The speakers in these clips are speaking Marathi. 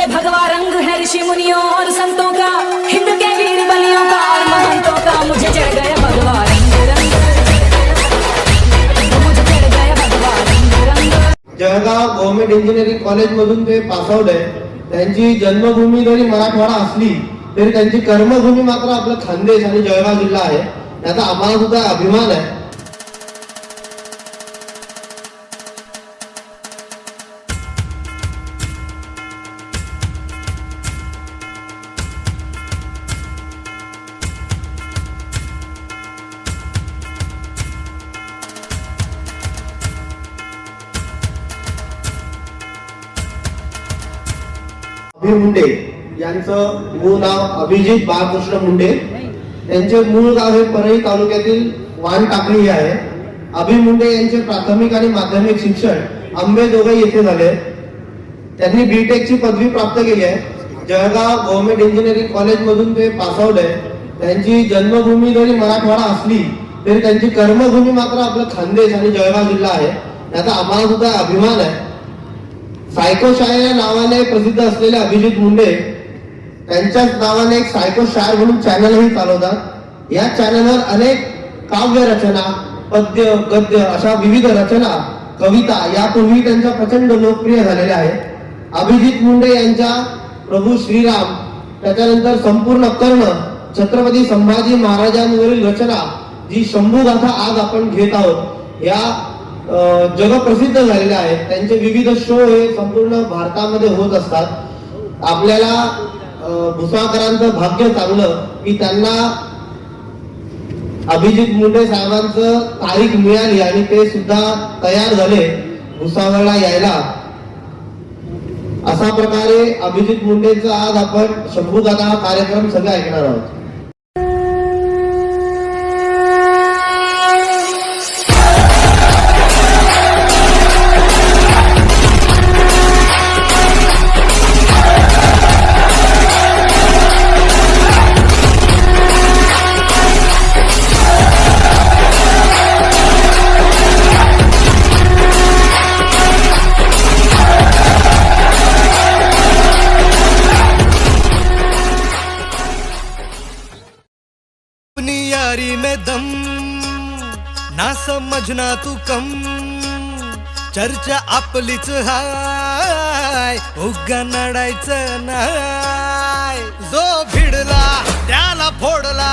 ये भगवा रंग है ऋषि मुनियों और संतों का हिंद के वीर बलियों का और महंतों का। मुझे चढ़ गया भगवा रंग रंग मुझे चढ़ गया भगवा रंग रंग। जळगाव गव्हर्नमेंट इंजिनिअरिंग कॉलेज मधून ते पासआउट आहे. त्यांची जन्मभूमी जरी मराठवाडा असली तरी त्यांची कर्मभूमी मात्र आपलं खानदेश आणि जळगाव जिल्हा आहे. त्याचा आम्हाला सुद्धा अभिमान आहे. अभि मुंडे यांचं मूळ नाव अभिजित बाळकृष्ण मुंडे. त्यांचे मूळ गाव हे परळी तालुक्यातील वान टाकळी आहे. अभि मुंडे यांचे प्राथमिक आणि माध्यमिक शिक्षण आंबेजोगाई येथे झाले. त्यांनी बीटेक ची पदवी प्राप्त केली आहे. जळगाव गव्हर्नमेंट इंजिनिअरिंग कॉलेज मधून ते पासआउट आहे. त्यांची जन्मभूमी जरी मराठवाडा असली तरी त्यांची कर्मभूमी मात्र आपलं खानदेश आणि जळगाव जिल्हा आहे. त्याचा आम्हाला सुद्धा अभिमान आहे. सायकोशायर या नावाने प्रसिद्ध असलेले अभिजित मुंडे त्यांच्याच नावाने एक सायको शायर म्हणून चॅनलही चालवतात. या चॅनलवर अनेक काव्य रचना पद्य गद्य अशा विविध रचना कविता यापूर्वी त्यांच्या प्रचंड लोकप्रिय झालेल्या आहेत. अभिजित मुंडे यांच्या प्रभू श्रीराम त्याच्यानंतर संपूर्ण कर्ण छत्रपती संभाजी महाराजांवरील रचना जी शंभू गाथा आज आपण घेत आहोत या जगप्रसिद्ध झालेले आहेत. त्यांचे विविध शो हे संपूर्ण भारतामध्ये होत असतात. आपल्याला भुसाकरांचं भाग्य चांगलं की त्यांना अभिजित मुंडे साहेबांचं तारीख मिळाली आणि ते सुद्धा तयार झाले भुसावळला यायला. अशा प्रकारे अभिजित मुंडेचा आज आपण शंभूगाथा हा कार्यक्रम सगळं ऐकणार आहोत. ना समजना तू कम. चर्चा आपलीच हाय उगा नडायचं नाय. जो भिडला त्याला फोडला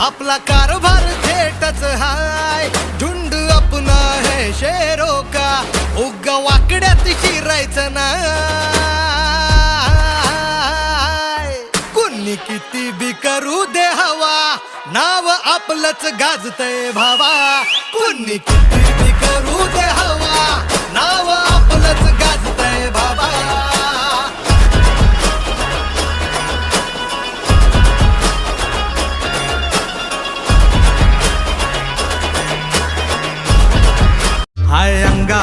आपला कारभार थेटच हाय. झुंड अपना हे शेरो का उगा वाकड्यात शिरायचं नाय. गाजतय भावा. कुणी किती करू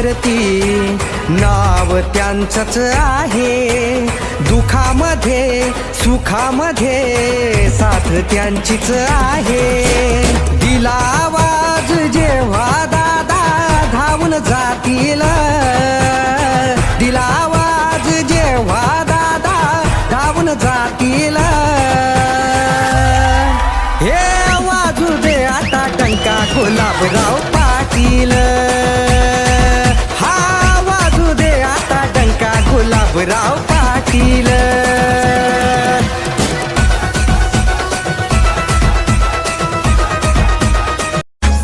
करती. नाव त्यांचंच आहे. दुखामध्ये सुखामध्ये साथ त्यांचीच आहे. दिला आवाज जेव्हा दादा धावून जातील.